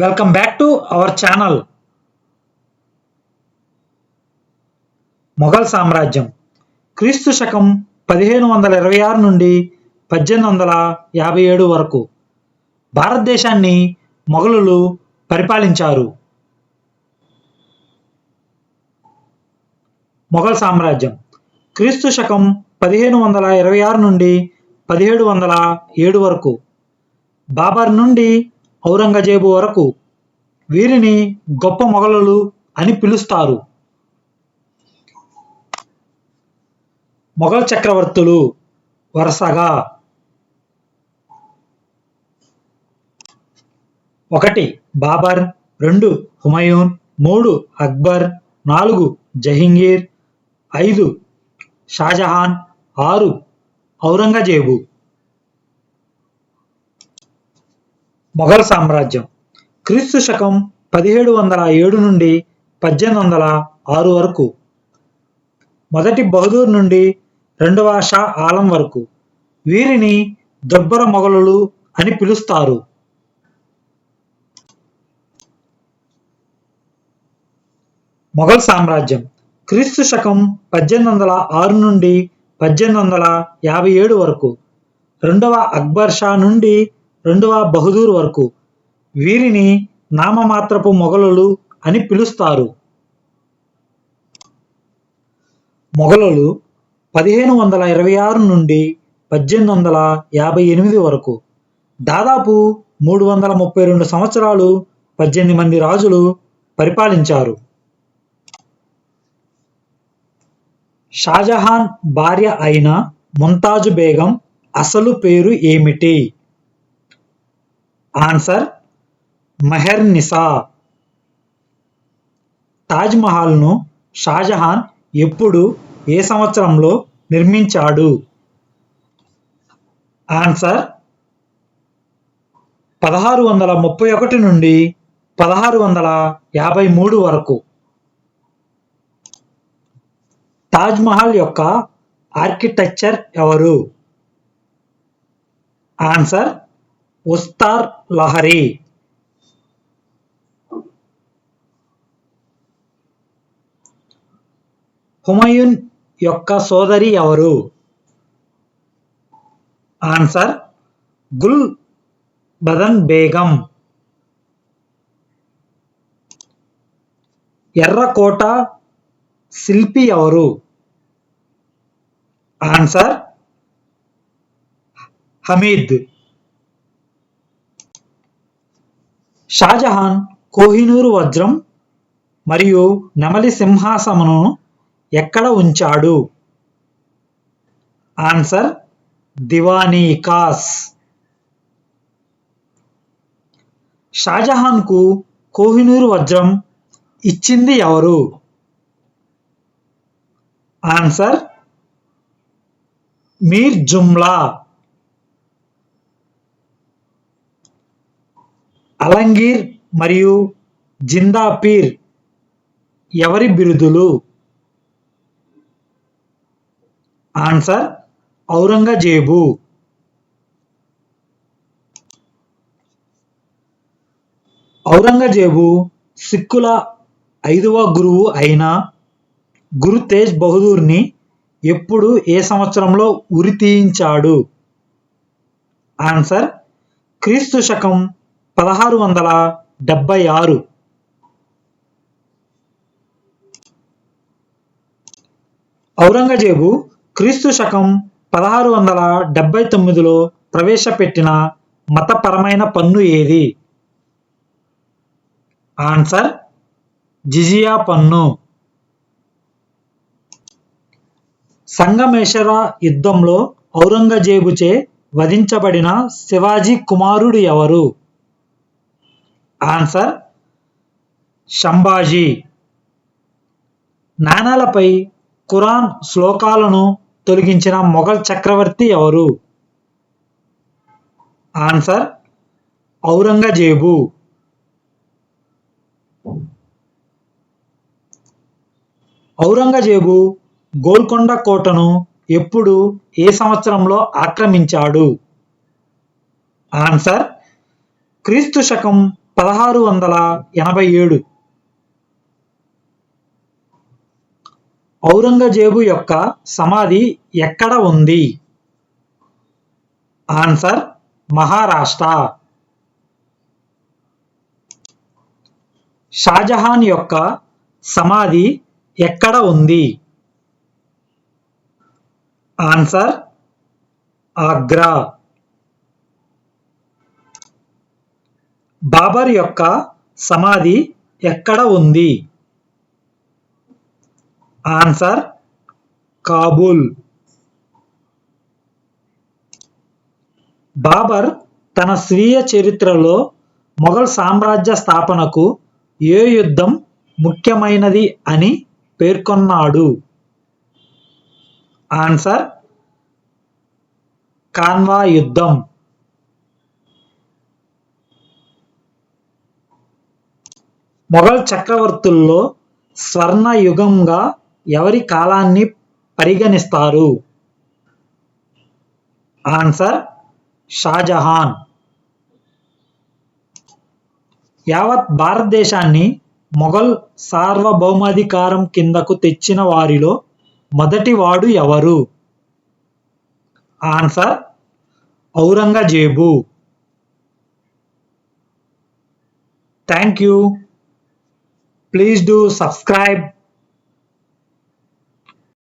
Welcome back to our channel Mughal సామ్రాజ్యం. క్రీస్తు శకం పదిహేను వందల ఇరవై ఆరు నుండి పద్దెనిమిది వందల యాభై ఏడు వరకు భారతదేశాన్ని మొఘలులు పరిపాలించారు. మొఘల్ సామ్రాజ్యం. క్రీస్తు శకం పదిహేను వందల ఇరవై ఆరు నుండి పదిహేడు వందల ఏడు వరకు బాబర్ నుండి ఔరంగజేబు వరకు వీరిని గొప్ప మొఘలులు అని పిలుస్తారు. మొఘల్ చక్రవర్తులు వరుసగా ఒకటి బాబర్ రెండు హుమయూన్ మూడు అక్బర్ నాలుగు జహంగీర్ ఐదు షాజహాన్ ఆరు ఔరంగజేబు. మొఘల్ సామ్రాజ్యం. క్రీస్తు శకం పదిహేడు వందల ఏడు నుండి పద్దెనిమిది వందల ఆరు వరకు. మొదటి బహదూర్ నుండి రెండవ షా ఆలం వరకు. వీరిని దుర్భర మొఘలులు అని పిలుస్తారు. మొఘల్ సామ్రాజ్యం. క్రీస్తు శకం పద్దెనిమిది వందల ఆరు నుండి పద్దెనిమిది వందల యాభై ఏడు వరకు. రెండవ అక్బర్ షా నుండి రెండవ బహదూర్ వరకు వీరిని నామమాత్రపు మొఘలులు అని పిలుస్తారు. మొఘలులు పదిహేను వందల ఇరవై ఆరు నుండి పద్దెనిమిది వందల యాభై ఎనిమిది వరకు దాదాపు మూడు వందల ముప్పై రెండు సంవత్సరాలు పద్దెనిమిది మంది రాజులు పరిపాలించారు. షాజహాన్ భార్య అయిన ముంతాజు బేగం అసలు పేరు ఏమిటి? ఆన్సర్ మెహర్ నిసా. తాజ్ మహల్ను షాజహాన్ ఎప్పుడు ఏ సంవత్సరంలో నిర్మించాడు? ఆన్సర్ పదహారు వందల ముప్పై ఒకటి నుండి పదహారు వందల యాభై మూడు వరకు. తాజ్ మహల్ యొక్క ఆర్కిటెక్చర్ ఎవరు? ఆన్సర్ ఉస్తార్ లహరి హుమయూన్ యొక్క సోదరి ఎవరు ఆన్సర్ గుల్ బదన్ బేగం ఎర్రకోట శిల్పి ఎవరు ఆన్సర్ హమీద్ షాజహాన్ కోహినూరు వజ్రం మరియు నెమలి సింహాసమును ఎక్కడ ఉంచాడు? ఆన్సర్ దివానీ కాస్. షాజహాన్కు కోహినూరు వజ్రం ఇచ్చింది ఎవరు? ఆన్సర్ మీర్ జుమ్లా. అలంగీర్ మరియు జిందాపీర్ ఎవరి బిరుదులు? ఆన్సర్ ఔరంగజేబు. ఔరంగజేబు సిక్కుల ఐదవ గురువు అయిన గురు తేజ్ బహదూర్ని ఎప్పుడు ఏ సంవత్సరంలో ఉరి తీయించాడు? ఆన్సర్ క్రీస్తు శకం పదహారు వందల డెబ్బై ఆరు. ఔరంగజేబు క్రీస్తు శకం పదహారు వందల డెబ్బై తొమ్మిదిలో ప్రవేశపెట్టిన మతపరమైన పన్ను ఏది? ఆన్సర్ జిజియా పన్ను. సంగమేశ్వర యుద్ధంలో ఔరంగజేబుచే వధించబడిన శివాజీ కుమారుడు ఎవరు? ఆన్సర్ షంబాజీ నాణాలపై ఖురాన్ శ్లోకాలను తొలగించిన మొఘల్ చక్రవర్తి ఎవరు? ఆన్సర్ ఔరంగజేబు. ఔరంగజేబు గోల్కొండ కోటను ఎప్పుడు ఏ సంవత్సరంలో ఆక్రమించాడు? ఆన్సర్ క్రీస్తు శకం పదహారు వందల ఎనభై ఏడు. ఔరంగజేబు యొక్క సమాధి ఎక్కడ ఉంది? ఆన్సర్ మహారాష్ట్ర. షాజహాన్ యొక్క సమాధి ఎక్కడ ఉంది? ఆన్సర్ ఆగ్రా. బాబర్ యొక్క సమాధి ఎక్కడ ఉంది? ఆన్సర్ కాబూల్. బాబర్ తన స్వీయ చరిత్రలో మొఘల్ సామ్రాజ్య స్థాపనకు ఏ యుద్ధం ముఖ్యమైనది అని పేర్కొన్నాడు? ఆన్సర్ కాన్వా యుద్ధం. మొఘల్ చక్రవర్తుల్లో స్వర్ణ యుగంగా ఎవరి కాలాన్ని పరిగణిస్తారు? ఆన్సర్ షాజహాన్. యావత్ భారతదేశాన్ని మొఘల్ సార్వభౌమాధికారం కిందకు తెచ్చిన వారిలో మొదటివాడు ఎవరు? Answer Aurangzeb. Thank you please do subscribe.